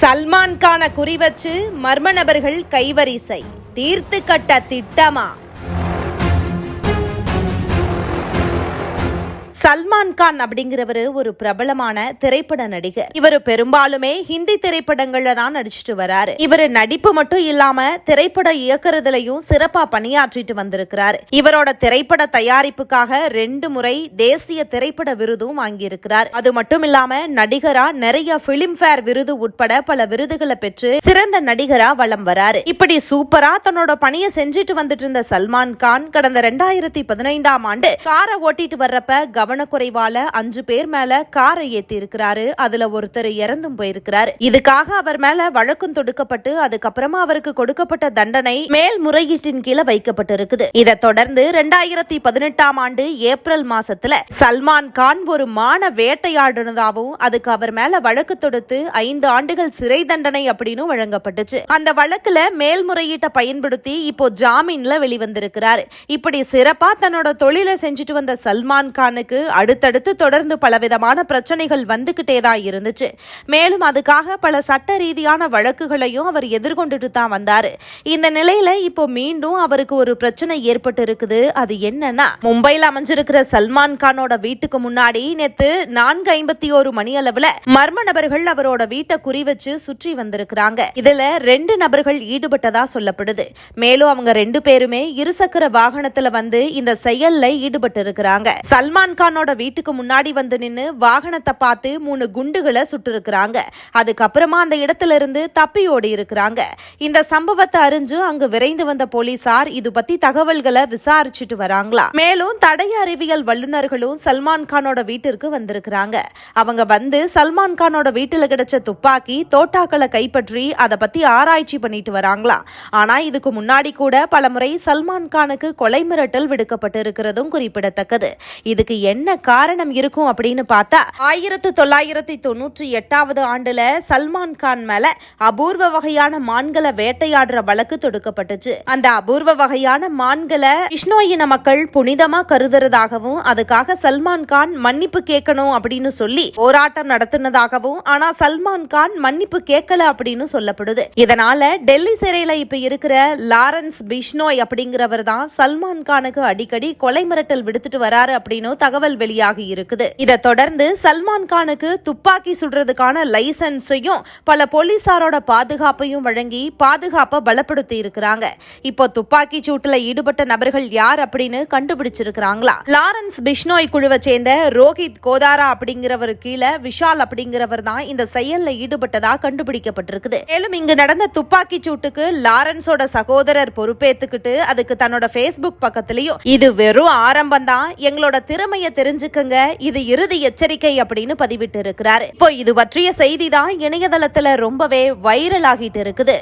சல்மான்கான குறிவச்சு மர்ம நபர்கள் கைவரிசை. தீர்த்து கட்ட திட்டமா? சல்மான் கான் அப்படிங்கிறவரு ஒரு பிரபலமான திரைப்பட நடிகர். இவர் பெரும்பாலுமே ஹிந்தி திரைப்படங்கள்ல தான் நடிச்சிட்டு வராரு. இவர் நடிப்பு மட்டும் இல்லாம திரைப்பட இயக்குறதுலயும் சிறப்பா பணியாற்றிட்டு வந்திருக்கிறாரு. இவரோட திரைப்பட தயாரிப்புக்காக ரெண்டு முறை தேசிய திரைப்பட விருதும் வாங்கியிருக்கிறார். அது மட்டும் இல்லாம நடிகரா நிறைய பிலிம்பேர் விருது உட்பட பல விருதுகளை பெற்று சிறந்த நடிகரா வலம் வராரு. இப்படி சூப்பரா தன்னோட பணியை செஞ்சுட்டு வந்துட்டு இருந்த சல்மான் கான் கடந்த ரெண்டாயிரத்தி பதினைந்தாம் ஆண்டு காரை ஓட்டிட்டு வர்றப்ப கவனக்குறைவால அஞ்சு பேர் மேல காரை ஏத்தி இருக்கிறாரு அதுல ஒருத்தர் இறந்தும் போயிருக்கிறாரு. இதுக்காக அவர் மேல வழக்கும் தொடுக்கப்பட்டு அதுக்கப்புறமா அவருக்கு கொடுக்கப்பட்ட தண்டனை மேல்முறையீட்டின் கீழே வைக்கப்பட்டிருக்குது. இதை தொடர்ந்து ரெண்டாயிரத்தி பதினெட்டாம் ஆண்டு ஏப்ரல் மாசத்துல சல்மான் கான் ஒரு மான வேட்டையாடினதாகவும் அதுக்கு அவர் மேல வழக்கு தொடுத்து ஐந்து ஆண்டுகள் சிறை தண்டனை அப்படின்னு வழங்கப்பட்டுச்சு. அந்த வழக்குல மேல்முறையீட்டை பயன்படுத்தி இப்போ ஜாமீன்ல வெளிவந்திருக்கிறாரு. இப்படி சிறப்பா தன்னோட தொழிலை செஞ்சுட்டு வந்த சல்மான் கானுக்கு அடுத்தடுத்து தொடர்ந்து பலவிதமான பிரச்சனைகள் வந்துகிட்டே தான் இருந்துச்சு. மேலும் அதுக்காக பல சட்ட ரீதியான வழக்குகளையும் அவர் எதிர்கொண்டுட்டு தான் வந்தாரு. இந்த நிலையில இப்போ மீண்டும் அவருக்கு ஒரு பிரச்சனை ஏற்பட்டு இருக்குது அது என்னன்னா மும்பையில் அமைஞ்சிருக்கிற சல்மான் கானோட வீட்டுக்கு முன்னாடி நேத்து நான்கு ஐம்பத்தி ஒரு மணி அளவுல மர்ம நபர்கள் அவரோட வீட்டை குறி வச்சு சுற்றி வந்திருக்கிறாங்க. இதுல ரெண்டு நபர்கள் ஈடுபட்டதா சொல்லப்படுது. மேலும் அவங்க ரெண்டு பேருமே இருசக்கர வாகனத்துல வந்து இந்த செயல்ல ஈடுபட்டு இருக்கிறாங்க சல்மான் கான் கானோட வீட்டுக்கு முன்னாடி வந்து நின்னு வாகனத்தை பார்த்து மூணு குண்டுகளை சுட்டிருக்கிறாங்க. அதுக்கப்புறமா அந்த இடத்துல இருந்து தப்பி ஓடி இருக்கிறாங்க. இந்த சம்பவத்தை அறிஞ்சு அங்கு விரைந்து வந்த போலீசார் இது பத்தி தகவல்களை விசாரிச்சுட்டு வராங்களா? மேலும் தடய அறிவியல் வல்லுநர்களும் சல்மான் கானோட வீட்டிற்கு வந்திருக்கிறாங்க. அவங்க வந்து சல்மான் கானோட வீட்டுல கிடைச்ச துப்பாக்கி தோட்டாக்களை கைப்பற்றி அதை பத்தி ஆராய்ச்சி பண்ணிட்டு வராங்களா? ஆனா இதுக்கு முன்னாடி கூட பலமுறை சல்மான் கானுக்கு கொலை மிரட்டல் விடுக்கப்பட்டு இருக்கிறதும் குறிப்பிடத்தக்கது. இதுக்கு என்ன காரணம் இருக்கும் அப்படின்னு பார்த்தா ஆயிரத்து தொள்ளாயிரத்தி தொண்ணூற்றி எட்டாவது ஆண்டுல சல்மான் கான் மேல அபூர்வ வகையான மான்களை வேட்டையாடுற வழக்கு தொடுக்கப்பட்டுச்சு. அந்த அபூர்வ வகையான மான்களை விஷ்ணோ இன மக்கள் புனிதமா கருதுறதாகவும் அதுக்காக சல்மான் கான் மன்னிப்பு கேட்கணும் அப்படின்னு சொல்லி போராட்டம் நடத்தினதாகவும் ஆனா சல்மான் கான் மன்னிப்பு கேட்கல அப்படின்னு சொல்லப்படுது. இதனால டெல்லி சிறையில இப்ப இருக்கிற லாரன்ஸ் பிஷ்னோய் அப்படிங்கிறவர் தான் சல்மான் கானுக்கு அடிக்கடி கொலை மிரட்டல் விடுத்துட்டு வராரு அப்படின்னு தகவல் வெளியாகி இருக்குது. இதை தொடர்ந்து சல்மான் கானுக்கு துப்பாக்கி சுடுறதுக்கான லைசன்ஸையும் பல போலீசாரோட பாதுகாப்பையும் வழங்கி பாதுகாப்பை பலப்படுத்தி இருக்கிறாங்க. இப்போ துப்பாக்கி சூட்டுல ஈடுபட்ட நபர்கள் யார் அப்படின்னு கண்டுபிடிச்சிருக்கிறாங்களா? லாரன்ஸ் பிஷ்னோய் குழுவை சேர்ந்த ரோஹித் கோதாரா அப்படிங்கிறவர் கீழே விஷால் அப்படிங்கிறவர் தான் இந்த செயல்ல ஈடுபட்டதா கண்டுபிடிக்கப்பட்டிருக்குது. மேலும் இங்கு நடந்த துப்பாக்கி சூட்டுக்கு லாரன்ஸோட சகோதரர் பொறுப்பேத்துக்கிட்டு அதுக்கு தன்னோட பேஸ்புக் பக்கத்திலையும் இது வெறும் ஆரம்பம் தான் எங்களோட திறமையை தெரிஞ்சுக்கங்க. இது இறுதி எச்சரிக்கை அப்படின்னு பதிவிட்டு இருக்கிறாரு இப்போ இது பற்றிய செய்தி தான் இணையதளத்துல ரொம்பவே வைரல் ஆகிட்டு இருக்குது.